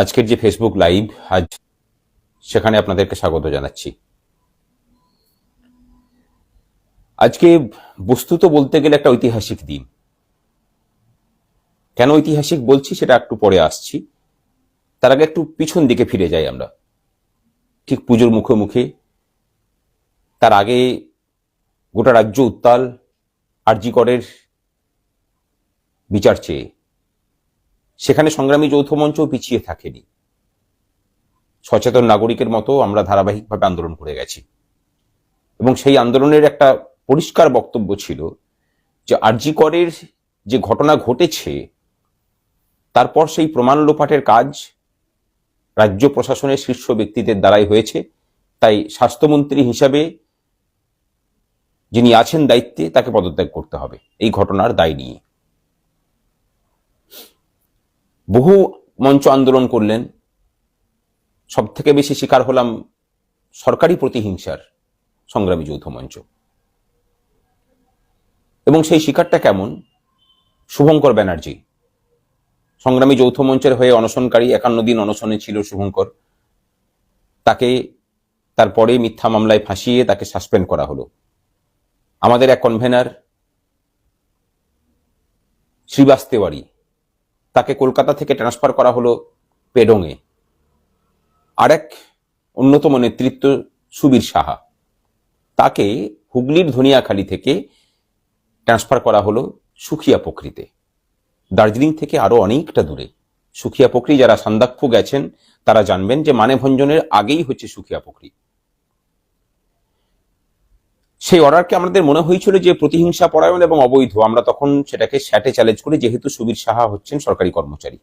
আজকের যে Facebook live আজ সেখানে আপনাদেরকে স্বাগত জানাচ্ছি। আজকে বস্তুত বলতে গেলে একটা ঐতিহাসিক দিন। কেন ঐতিহাসিক বলছি সেটা একটু পরে আসছি। তার আগে একটু পিছন দিকে ফিরে যাই আমরা। ঠিক পুজোর মুখে মুখে, তার আগে গোটা রাজ্য উত্তাল আরজিকরের বিচার চেয়ে। সেখানে সংগ্রামী যৌথ মঞ্চ পিছিয়ে থাকেনি। সচেতন নাগরিকের মতো আমরা ধারাবাহিকভাবে আন্দোলন করে গেছি। এবং সেই আন্দোলনের একটা পরিষ্কার বক্তব্য ছিল যে আরজিকরের যে ঘটনা ঘটেছে, তারপর সেই প্রমাণ লোপাটের কাজ রাজ্য প্রশাসনের শীর্ষ ব্যক্তিদের দ্বারাই হয়েছে। তাই স্বাস্থ্যমন্ত্রী হিসাবে যিনি আছেন দায়িত্বে তাকে পদত্যাগ করতে হবে। এই ঘটনার দায় নিয়ে। বহু মঞ্চ আন্দোলন করলেন। সব থেকে বেশি শিকার হলাম সরকারি প্রতিহিংসার সংগ্রামী যৌথ মঞ্চ। এবং সেই শিকারটা কেমন? শুভঙ্কর ব্যানার্জি। সংগ্রামী যৌথ মঞ্চের হয়ে অনশনকারী একান্ন দিন অনশনে ছিল শুভঙ্কর। তাকে তারপরে মিথ্যা মামলায় ফাঁসিয়ে তাকে সাসপেন্ড করা হলো। আমাদের এক কনভেনার শ্রীবাস তেওয়ারি তাকে কলকাতা থেকে ট্রান্সফার করা হলো পেডংয়ে আরেক অন্যতম নেতৃত্ব সুবীর সাহা। তাকে হুগলির ধনিয়াখালী থেকে ট্রান্সফার করা হলো সুখিয়া পকরিতে দার্জিলিং থেকে আরও অনেকটা দূরে। সুখিয়া পকরি যারা সান্দাকফু গেছেন, তারা জানবেন যে মানেভঞ্জনের আগেই হচ্ছে সুখিয়া পকরি সেই অর্ডারকে আমাদের মনে হয়েছিল যে প্রতিহিংসা পরায়ণ এবং অবৈধ। আমরা তখন সেটাকে স্যাটে চ্যালেঞ্জ করি যেহেতু সুবীর সাহা হচ্ছেন সরকারি কর্মচারী।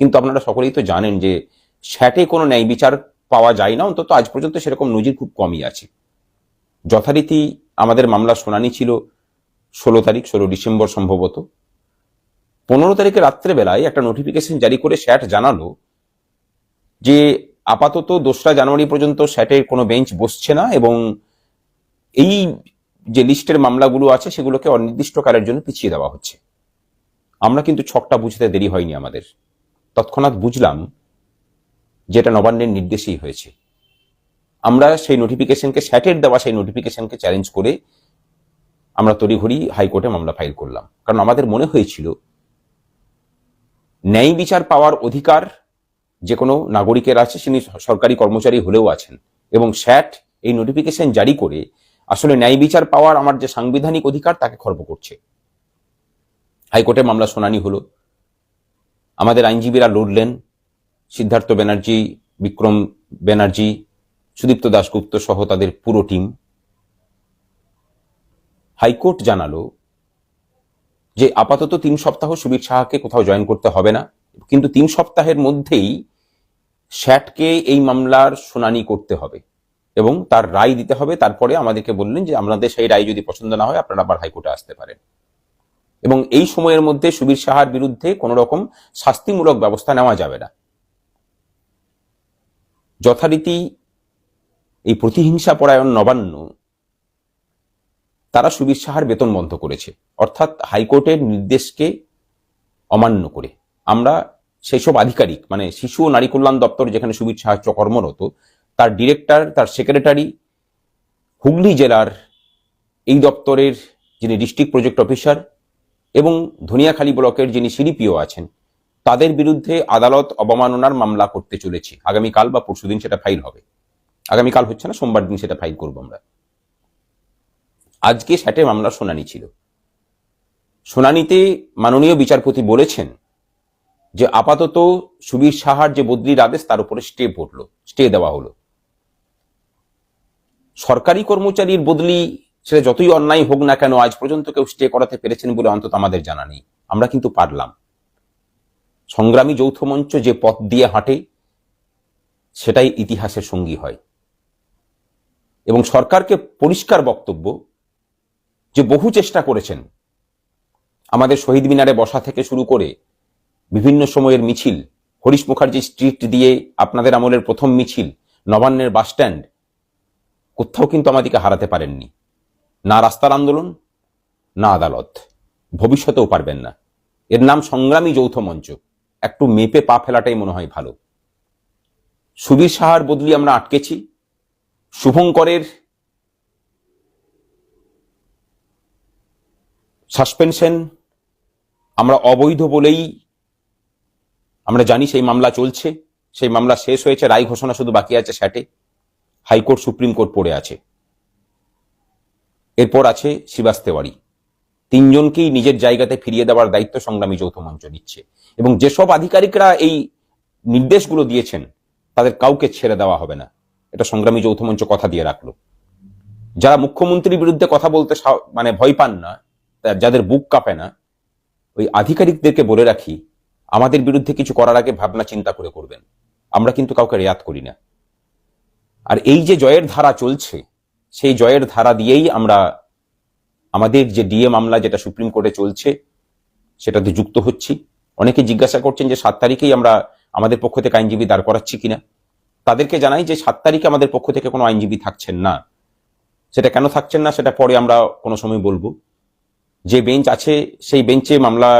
কিন্তু আপনারা সকলেই তো জানেন যে স্যাটে কোনো ন্যায় বিচার পাওয়া যায় না, অন্তত আজ পর্যন্ত সেরকম নজির খুব কমই আছে। যথারীতি আমাদের মামলার শুনানি ছিল ষোলো তারিখ, ষোলো ডিসেম্বর সম্ভবত। পনেরো তারিখে রাত্রেবেলায় একটা নোটিফিকেশন জারি করে স্যাট জানালো যে আপাতত দোসরা জানুয়ারি পর্যন্ত স্যাটের কোনো বেঞ্চ বসছে না এবং এই যে লিস্টের মামলাগুলো আছে, সেগুলোকে অনির্দিষ্টকালের জন্য পিছিয়ে দেওয়া হচ্ছে। আমরা কিন্তু ছকটা বুঝতে দেরি হয়নি আমাদের। তৎক্ষণাৎ বুঝলাম যেটা নবান্নের নির্দেশেই হয়েছে। আমরা সেই নোটিফিকেশনকে স্যাটের দেওয়া সেই নোটিফিকেশনকে চ্যালেঞ্জ করে আমরা তড়িঘড়ি হাইকোর্টে মামলা ফাইল করলাম। কারণ আমাদের মনে হয়েছিল, ন্যায় বিচার পাওয়ার অধিকার যে কোনো নাগরিকের আছে, তিনি সরকারি কর্মচারী হলেও আছেন। এবং স্যাট এই নোটিফিকেশন জারি করে আসলে ন্যায় বিচার পাওয়ার আমার যে সাংবিধানিক অধিকার, তাকে খর্ব করছে। হাইকোর্টে মামলা শুনানি হলো। আমাদের আইনজীবীরা লড়লেন। সিদ্ধার্থ ব্যানার্জি, বিক্রম ব্যানার্জি, সুদীপ্ত দাশগুপ্ত সহ তাদের পুরো টিম। হাইকোর্ট জানালো যে আপাতত তিন সপ্তাহ সুবীর সাহাকে কোথাও জয়েন করতে হবে না। কিন্তু তিন সপ্তাহের মধ্যেই স্যাটকে এই মামলার শুনানি করতে হবে। এবং তার রায় দিতে হবে, তারপরে আমাদেরকে বললেন যে আমাদের সেই রায় যদি পছন্দ না হয়, আপনারা আবার হাইকোর্টে আসতে পারেন। এবং এই সময়ের মধ্যে সুবীর সাহার বিরুদ্ধে কোনো রকম শাস্তিমূলক ব্যবস্থা নেওয়া যাবে না। যথারীতি এই প্রতিহিংসা পরায়ণ নবান্ন, তারা সুবীর সাহার বেতন বন্ধ করেছে। অর্থাৎ হাইকোর্টের নির্দেশকে অমান্য করে। আমরা সেই সব আধিকারিক মানে শিশু ও নারী কল্যাণ দপ্তর যেখানে সুবীর সাহায্য কর্মরত তার ডিরেক্টর তার সেক্রেটারি হুগলি জেলার এই দপ্তরের যিনি ডিস্ট্রিক্ট প্রজেক্ট অফিসার এবং ধনিয়াখালী ব্লকের যিনি সিডিপিও আছেন, তাদের বিরুদ্ধে আদালত অবমাননার মামলা করতে চলেছি। আগামীকাল বা পরশুদিন সেটা ফাইল হবে। আগামীকাল হচ্ছে না, সোমবার দিন সেটা ফাইল করব আমরা। আজকে স্যাটে মামলা শুনানি ছিল। শুনানিতে মাননীয় বিচারপতি বলেছেন যে আপাতত সুবীর সাহার যে বদলির আদেশ, তার উপরে স্টে পড়ল স্টে দেওয়া হলো। সরকারি কর্মচারীর বদলি সেটা যতই অন্যায় হোক না কেন আজ পর্যন্ত কেউ স্টে করাতে পেরেছেন বলে অন্তত আমাদের জানা নেই। আমরা কিন্তু পারলাম। সংগ্রামী যৌথ মঞ্চ যে পথ দিয়ে হাঁটে, সেটাই ইতিহাসের সঙ্গী হয়। এবং সরকারকে পরিষ্কার বক্তব্য যে বহু চেষ্টা করেছেন, আমাদের শহীদ মিনারে বসা থেকে শুরু করে বিভিন্ন সময়ের মিছিল, হরিশ মুখার্জি স্ট্রিট দিয়ে আপনাদের আমলের প্রথম মিছিল, নবান্নের বাসস্ট্যান্ড কোথাও কিন্তু আমাদেরকে হারাতে পারেননি। না রাস্তার আন্দোলন, না আদালত। ভবিষ্যতেও পারবেন না। এর নাম সংগ্রামী যৌথ মঞ্চ। একটু মেপে পা ফেলাটাই মনে হয় ভালো। সুবীর সাহার বদলি আমরা আটকেছি। শুভঙ্করের সাসপেনশন আমরা অবৈধ বলেই আমরা জানি সেই মামলা চলছে। সেই মামলা শেষ হয়েছে, রায় ঘোষণা শুধু বাকি আছে স্যাটে। হাইকোর্ট সুপ্রিম কোর্ট পড়ে আছে। এরপর আছে শিবাস তেওয়ারি। তিনজনকেই নিজের জায়গাতে ফিরিয়ে দেওয়ার দায়িত্ব সংগ্রামী যৌথ মঞ্চ নিচ্ছে এবং যেসব আধিকারিকরা এই নির্দেশগুলো দিয়েছেন, তাদের কাউকে ছেড়ে দেওয়া হবে না। এটা সংগ্রামী যৌথ মঞ্চ কথা দিয়ে রাখল। যারা মুখ্যমন্ত্রীর বিরুদ্ধে কথা বলতে মানে ভয় পান না যাদের বুক কাঁপে না, ওই আধিকারিকদেরকে বলে রাখি, আমাদের বিরুদ্ধে কিছু করার আগে ভাবনা চিন্তা করে করবেন। আমরা কিন্তু কাউকে রেয়াত করি না। আর এই যে জয়ের ধারা চলছে, সেই জয়ের ধারা দিয়েই আমরা আমাদের যে ডিএ মামলা যেটা সুপ্রিম কোর্টে চলছে, সেটাতে যুক্ত হচ্ছি। অনেকে জিজ্ঞাসা করছেন যে সাত তারিখেই আমরা আমাদের পক্ষ থেকে আইনজীবী দাঁড় করাচ্ছি কিনা। তাদেরকে জানাই যে সাত তারিখে আমাদের পক্ষ থেকে কোনো আইনজীবী থাকছেন না। সেটা কেন থাকছেন না সেটা পরে আমরা কোনো সময় বলব। যে বেঞ্চ আছে, সেই বেঞ্চে মামলা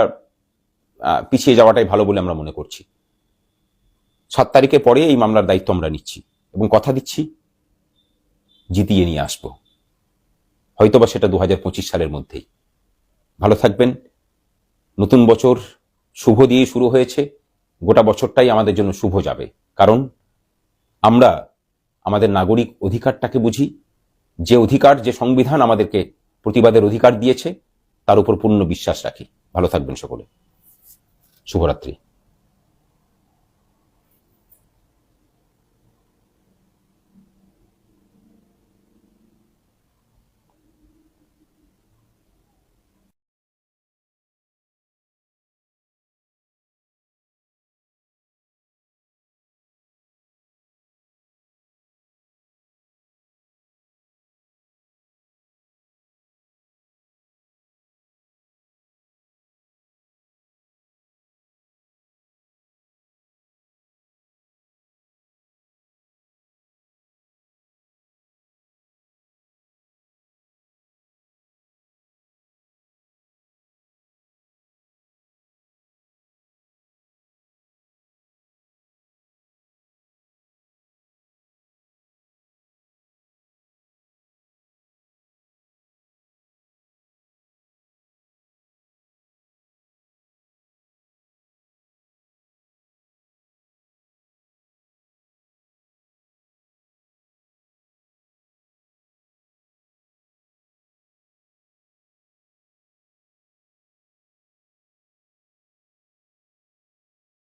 পিছিয়ে যাওয়াটাই ভালো বলে আমরা মনে করছি। সাত তারিখে পরে এই মামলার দায়িত্ব আমরা নিচ্ছি। এবং কথা দিচ্ছি, জিতিয়ে নিয়ে আসব। হয়তোবা সেটা দু হাজার পঁচিশ সালের মধ্যেই। ভালো থাকবেন। নতুন বছর শুভ দিয়ে শুরু হয়েছে। গোটা বছরটাই আমাদের জন্য শুভ যাবে। কারণ আমরা আমাদের নাগরিক অধিকারটাকে বুঝি। যে অধিকার, যে সংবিধান আমাদেরকে প্রতিবাদের অধিকার দিয়েছে, তার উপর পূর্ণ বিশ্বাস রাখি। ভালো থাকবেন সকলে। শুভরাত্রি।